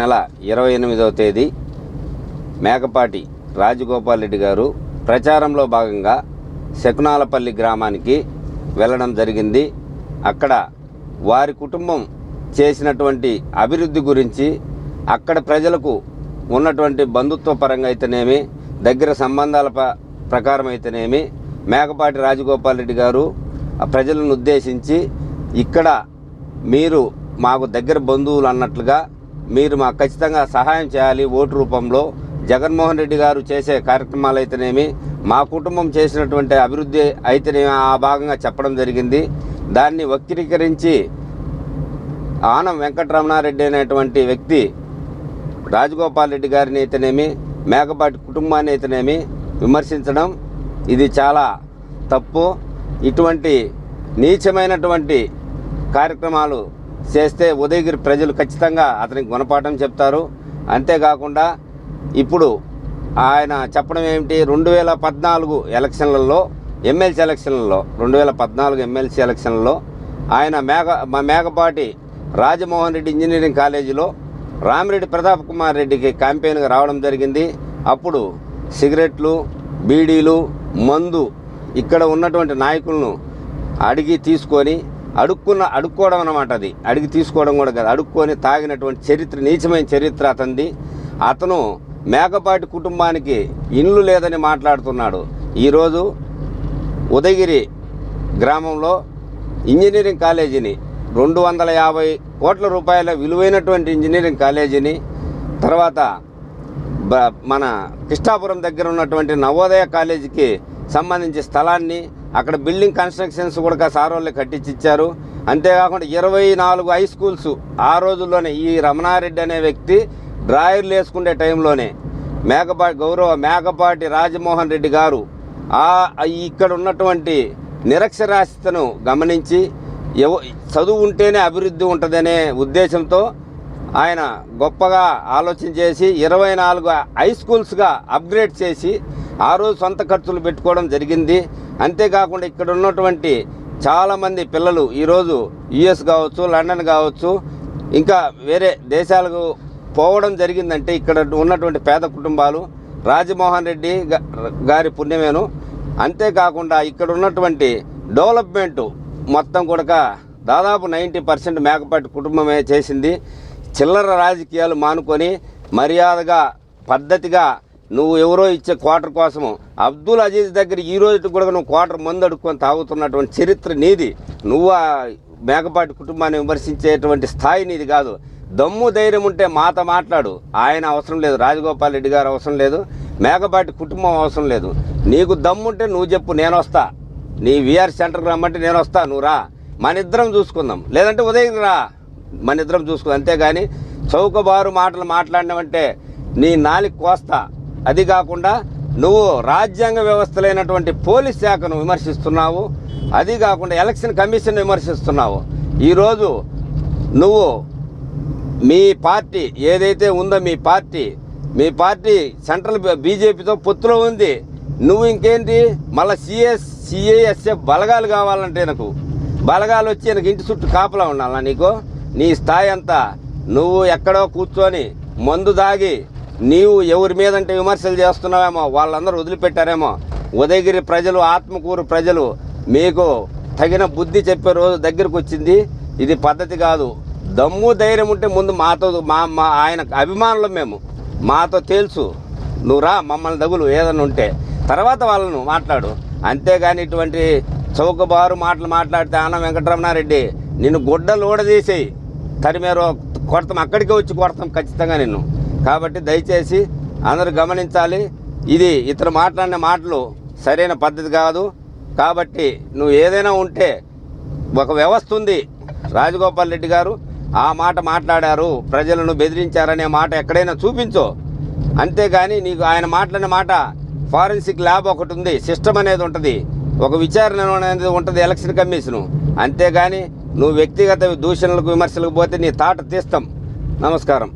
నెల ఇరవై ఎనిమిదవ తేదీ మేకపాటి రాజగోపాల్ రెడ్డి గారు ప్రచారంలో భాగంగా శకునాలపల్లి గ్రామానికి వెళ్ళడం జరిగింది. అక్కడ వారి కుటుంబం చేసినటువంటి అభివృద్ధి గురించి అక్కడ ప్రజలకు ఉన్నటువంటి బంధుత్వ పరంగా అయితేనేమి దగ్గర సంబంధాల ప్రకారం అయితేనేమి మేకపాటి రాజగోపాల్ రెడ్డి గారు ప్రజలను ఉద్దేశించి ఇక్కడ మీరు మాకు దగ్గర బంధువులు అన్నట్లుగా మీరు మాకు ఖచ్చితంగా సహాయం చేయాలి ఓటు రూపంలో. జగన్మోహన్ రెడ్డి గారు చేసే కార్యక్రమాలు అయితేనేమి మా కుటుంబం చేసినటువంటి అభివృద్ధి అయితేనేమి ఆ భాగంగా చెప్పడం జరిగింది. దాన్ని వక్రీకరించి ఆనం వెంకటరమణారెడ్డి అనేటువంటి వ్యక్తి రాజగోపాల్ రెడ్డి గారిని అయితేనేమి మేకపాటి కుటుంబాన్ని అయితేనేమి విమర్శించడం ఇది చాలా తప్పు. ఇటువంటి నీచమైనటువంటి కార్యక్రమాలు చేస్తే ఉదయగిరి ప్రజలు ఖచ్చితంగా అతనికి గుణపాఠం చెప్తారు. అంతేకాకుండా ఇప్పుడు ఆయన చెప్పడం ఏమిటి? రెండు వేల పద్నాలుగు ఎలక్షన్లలో ఎమ్మెల్సీ ఎలక్షన్లలో రెండు వేల పద్నాలుగు ఎమ్మెల్సీ ఎలక్షన్లలో ఆయన మేఘ మా మేకపాటి రాజమోహన్ రెడ్డి ఇంజనీరింగ్ కాలేజీలో రామిరెడ్డి ప్రతాప్ కుమార్ రెడ్డికి క్యాంపెయిన్గా రావడం జరిగింది. అప్పుడు సిగరెట్లు బీడీలు మందు ఇక్కడ ఉన్నటువంటి నాయకులను అడిగి తీసుకొని అడుక్కున్న అడుక్కోవడం అన్నమాట అది. అడిగి తీసుకోవడం కూడా కాదు. అడుక్కొని తాగినటువంటి చరిత్ర నీచమైన చరిత్ర అతనిది అతను మేకపాటి కుటుంబానికి ఇండ్లు లేదని మాట్లాడుతున్నాడు. ఈరోజు ఉదయగిరి గ్రామంలో ఇంజనీరింగ్ కాలేజీని రెండు వందల యాభై కోట్ల రూపాయల విలువైనటువంటి ఇంజనీరింగ్ కాలేజీని తర్వాత బ- మన కృష్ణాపురం దగ్గర ఉన్నటువంటి నవోదయ కాలేజీకి సంబంధించి స్థలాన్ని అక్కడ బిల్డింగ్ కన్స్ట్రక్షన్స్ కూడా సార్ వాళ్ళే కట్టించిచ్చారు అంతేకాకుండా ఇరవై నాలుగు హై స్కూల్స్ ఆ రోజుల్లోనే ఈ రమణారెడ్డి అనే వ్యక్తి డ్రాయర్లు వేసుకునే టైంలోనే మేకపాటి గౌరవ మేకపాటి రాజమోహన్ రెడ్డి గారు ఆ ఇక్కడ ఉన్నటువంటి నిరక్షరాస్యతను గమనించి ఎవ చదువు ఉంటేనే అభివృద్ధి ఉంటుందనే ఉద్దేశంతో ఆయన గొప్పగా ఆలోచన చేసి ఇరవై నాలుగు హై స్కూల్స్గా అప్గ్రేడ్ చేసి ఆ రోజు సొంత ఖర్చులు పెట్టుకోవడం జరిగింది. అంతేకాకుండా ఇక్కడ ఉన్నటువంటి చాలామంది పిల్లలు ఈరోజు యుఎస్ కావచ్చు లండన్ కావచ్చు ఇంకా వేరే దేశాలకు పోవడం జరిగిందంటే ఇక్కడ ఉన్నటువంటి పేద కుటుంబాలు రాజమోహన్ రెడ్డి గారి పుణ్యమేను. అంతేకాకుండా ఇక్కడ ఉన్నటువంటి డెవలప్మెంట్ మొత్తం కూడా దాదాపు నైంటీ పర్సెంట్ మేకపాటి కుటుంబమే చేసింది. చిల్లర రాజకీయాలు మానుకొని మర్యాదగా పద్ధతిగా నువ్వు ఎవరో ఇచ్చే క్వార్టర్ కోసము. అబ్దుల్ అజీజ్ దగ్గర ఈ రోజు కూడా నువ్వు క్వార్టర్ మందు అడుక్కొని తాగుతున్నటువంటి చరిత్ర నీది. నువ్వు ఆ మేకపాటి కుటుంబాన్ని విమర్శించేటువంటి స్థాయి నీది కాదు. దమ్ము ధైర్యం ఉంటే మాత మాట్లాడు. ఆయన అవసరం లేదు. రాజగోపాల్ రెడ్డి గారు అవసరం లేదు. మేకపాటి కుటుంబం అవసరం లేదు. నీకు దమ్ముంటే నువ్వు చెప్పు నేను వస్తా. నీ విఆర్ సెంటర్కి రమ్మంటే నేను వస్తా నువ్వు రా. మన ఇద్దరం చూసుకుందాం. లేదంటే ఉదయం రా. మన ఇద్దరం చూసుకుందాం. అంతేగాని చౌకబారు మాటలు మాట్లాడినామంటే నీ నాలికి కోస్తా. అది కాకుండా నువ్వు రాజ్యాంగ వ్యవస్థలైనటువంటి పోలీస్ శాఖను విమర్శిస్తున్నావు అది కాకుండా ఎలక్షన్ కమిషన్ విమర్శిస్తున్నావు. ఈరోజు నువ్వు మీ పార్టీ ఏదైతే ఉందో మీ పార్టీ మీ పార్టీ సెంట్రల్ బీజేపీతో పొత్తులో ఉంది. నువ్వు ఇంకేంటి? మళ్ళీ సిఎస్ సిఏఎస్ఎఫ్ బలగాలు కావాలంటే నాకు. బలగాలు వచ్చి నాకు ఇంటి చుట్టూ కాపలా ఉండాలా నీకు? నీ స్థాయి అంతా నువ్వు ఎక్కడో కూర్చొని మందు దాగి నీవు ఎవరి మీదంటే విమర్శలు చేస్తున్నావేమో వాళ్ళందరూ వదిలిపెట్టారేమో. ఉదయగిరి ప్రజలు ఆత్మకూరు ప్రజలు మీకు తగిన బుద్ధి చెప్పే రోజు దగ్గరకు వచ్చింది. ఇది పద్ధతి కాదు. దమ్ము ధైర్యం ఉంటే ముందు మాతో మా మా ఆయన అభిమానులు మేము. మాతో తెలుసు నువ్వు రా మమ్మల్ని దగులు ఏదన్నా ఉంటే. తర్వాత వాళ్ళను మాట్లాడు. అంతేగాని ఇటువంటి చౌకబారు మాటలు మాట్లాడితే ఆన వెంకటరమణారెడ్డి నిన్ను గుడ్డలు ఊడదీసేయి. తరిమేరో కొడతాం అక్కడికే వచ్చి కొడతాం ఖచ్చితంగా నిన్ను. కాబట్టి దయచేసి అందరూ గమనించాలి. ఇది ఇతరు మాట్లాడిన మాటలు సరైన పద్ధతి కాదు. కాబట్టి నువ్వు ఏదైనా ఉంటే ఒక వ్యవస్థ ఉంది. రాజగోపాల్ రెడ్డి గారు ఆ మాట మాట్లాడారు. ప్రజలను బెదిరించారనే మాట ఎక్కడైనా చూపించో. అంతేగాని నీకు ఆయన మాట్లాడిన మాట ఫారెన్సిక్ ల్యాబ్ ఒకటి ఉంది. సిస్టమ్ అనేది ఉంటుంది. ఒక విచారణ అనేది ఉంటుంది ఎలక్షన్ కమిషను. అంతేగాని నువ్వు వ్యక్తిగత దూషణలకు విమర్శలకు పోతే నీ తాట తీస్తాం. నమస్కారం.